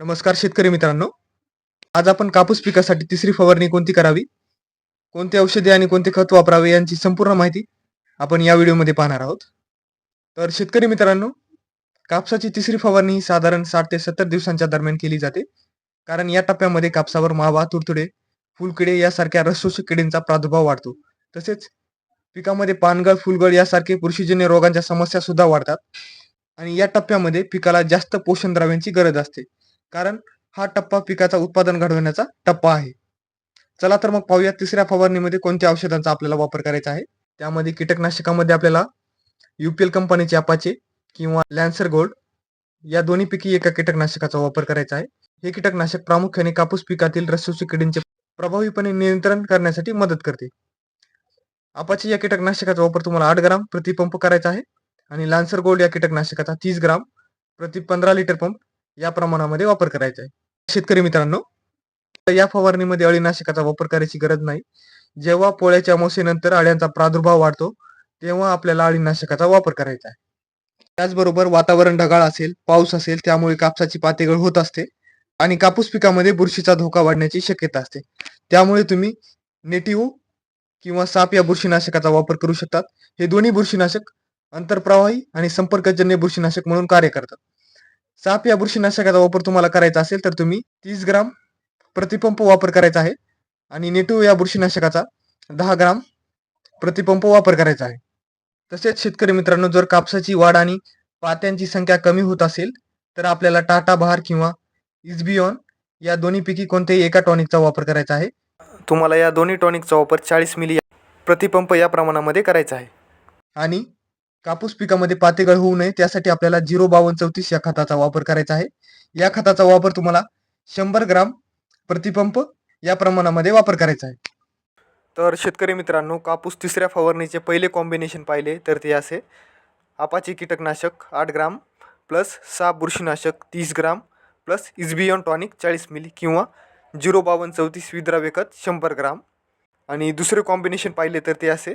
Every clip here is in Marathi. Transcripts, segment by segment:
नमस्कार शेतकरी मित्रांनो. आज आपण कापूस पिकासाठी तिसरी फवारणी कोणती करावी? कोणते औषधे आणि कोणते खत वापरावे यांची संपूर्ण माहिती आपण या व्हिडिओमध्ये पाहणार आहोत. तर शेतकरी मित्रांनो कापसाची तिसरी फवारणी ही साधारण साठ ते सत्तर दिवसांच्या दरम्यान केली जाते. कारण या टप्प्यामध्ये कापसावर मावा तुडतुडे फुलकिडे यासारख्या रसशोषक किडींचा प्रादुर्भाव वाढतो. तसेच पिकामध्ये पानगळ फुलगळ यासारखे बुरशीजन्य रोगांच्या समस्या सुद्धा वाढतात. आणि या टप्प्यामध्ये पिकाला जास्त पोषण द्रव्यांची गरज असते. कारण हा टप्पा पिकाचा उत्पादन घडवण्याचा टप्पा आहे. चला तर मग पाहूया तिसऱ्या फवारणीमध्ये कोणत्या औषधांचा आपल्याला वापर करायचा आहे. त्यामध्ये कीटकनाशकामध्ये आपल्याला युपीएल कंपनीचे अपाचे किंवा लॅन्सर गोल्ड या दोन्ही पैकी एका कीटकनाशकाचा वापर करायचा आहे. हे कीटकनाशक प्रामुख्याने कापूस पिकातील रसोसी किडींचे प्रभावीपणे नियंत्रण करण्यासाठी मदत करते. अपाचे या कीटकनाशकाचा वापर तुम्हाला आठ ग्राम प्रतिपंप करायचा आहे. आणि लान्सर गोल्ड या कीटकनाशकाचा तीस ग्राम प्रति पंधरा लिटर पंप या प्रमाणामध्ये वापर करायचा आहे. शेतकरी मित्रांनो या फवारणीमध्ये अळीनाशकाचा वापर करायची गरज नाही. जेव्हा पोळ्याच्या अमावस्येनंतर अळ्यांचा प्रादुर्भाव वाढतो तेव्हा आपल्याला अळीनाशकाचा वापर करायचा आहे. त्याचबरोबर वातावरण ढगाळ असेल पाऊस असेल त्यामुळे कापसाची पातेगळ होत असते आणि कापूस पिकामध्ये बुरशीचा धोका वाढण्याची शक्यता असते. त्यामुळे तुम्ही नेटिव्ह किंवा साप या बुरशीनाशकाचा वापर करू शकतात. हे दोन्ही बुरशीनाशक अंतरप्रवाही आणि संपर्कजन्य बुरशीनाशक म्हणून कार्य करतात. साप या बुरशीनाशकाचा वापर तुम्हाला करायचा असेल तर तुम्ही तीस ग्राम प्रतिपंप वापर करायचा आहे. आणि नेटू या बुरशीनाशकाचा दहा ग्राम प्रतिपंप वापर करायचा आहे. तसेच शेतकरी मित्रांनो जर कापसाची वाढ आणि पात्यांची संख्या कमी होत असेल तर आपल्याला टाटा बहार किंवा इजबियॉन या दोन्हीपैकी कोणत्याही एका टॉनिकचा वापर करायचा आहे. तुम्हाला या दोन्ही टॉनिकचा वापर चाळीस मिली प्रतिपंप या प्रमाणामध्ये करायचा आहे. आणि कापूस पिकामध्ये पातेगळ होऊ नये त्यासाठी आपल्याला झिरो बावन्न चौतीस या खताचा वापर करायचा आहे. या खताचा वापर तुम्हाला शंभर ग्राम प्रतिपंप या प्रमाणामध्ये वापर करायचा आहे. तर शेतकरी मित्रांनो कापूस तिसऱ्या फवारणीचे पहिले कॉम्बिनेशन पाहिले तर ते असे. आपाचे कीटकनाशक आठ ग्राम प्लस सहा बुरशीनाशक तीस ग्राम प्लस इजबियॉन टॉनिक चाळीस मिली किंवा झिरो बावन्न चौतीस विद्रावेकत शंभर ग्राम. आणि दुसरे कॉम्बिनेशन पाहिले तर ते असे.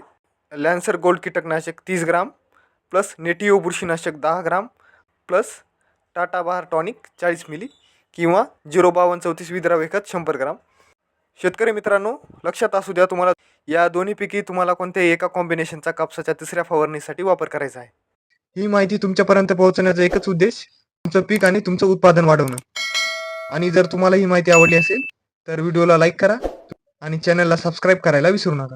लॅन्सर गोल्ड कीटकनाशक तीस ग्राम प्लस नेटिओ बुरशीनाशक दहा ग्राम प्लस टाटा बहार टॉनिक चाळीस मिली किंवा झिरो बावन्न चौतीस विद्रावेकत शंभर ग्राम. शेतकरी मित्रांनो लक्षात असू द्या तुम्हाला या दोन्हीपैकी तुम्हाला कोणत्याही एका कॉम्बिनेशनचा कापसाच्या तिसऱ्या फवारणीसाठी वापर करायचा आहे. ही माहिती तुमच्यापर्यंत पोहोचण्याचा एकच उद्देश तुमचं पीक आणि तुमचं उत्पादन वाढवणं. आणि जर तुम्हाला ही माहिती आवडली असेल तर व्हिडिओला लाईक करा आणि चॅनलला सबस्क्राईब करायला विसरू नका.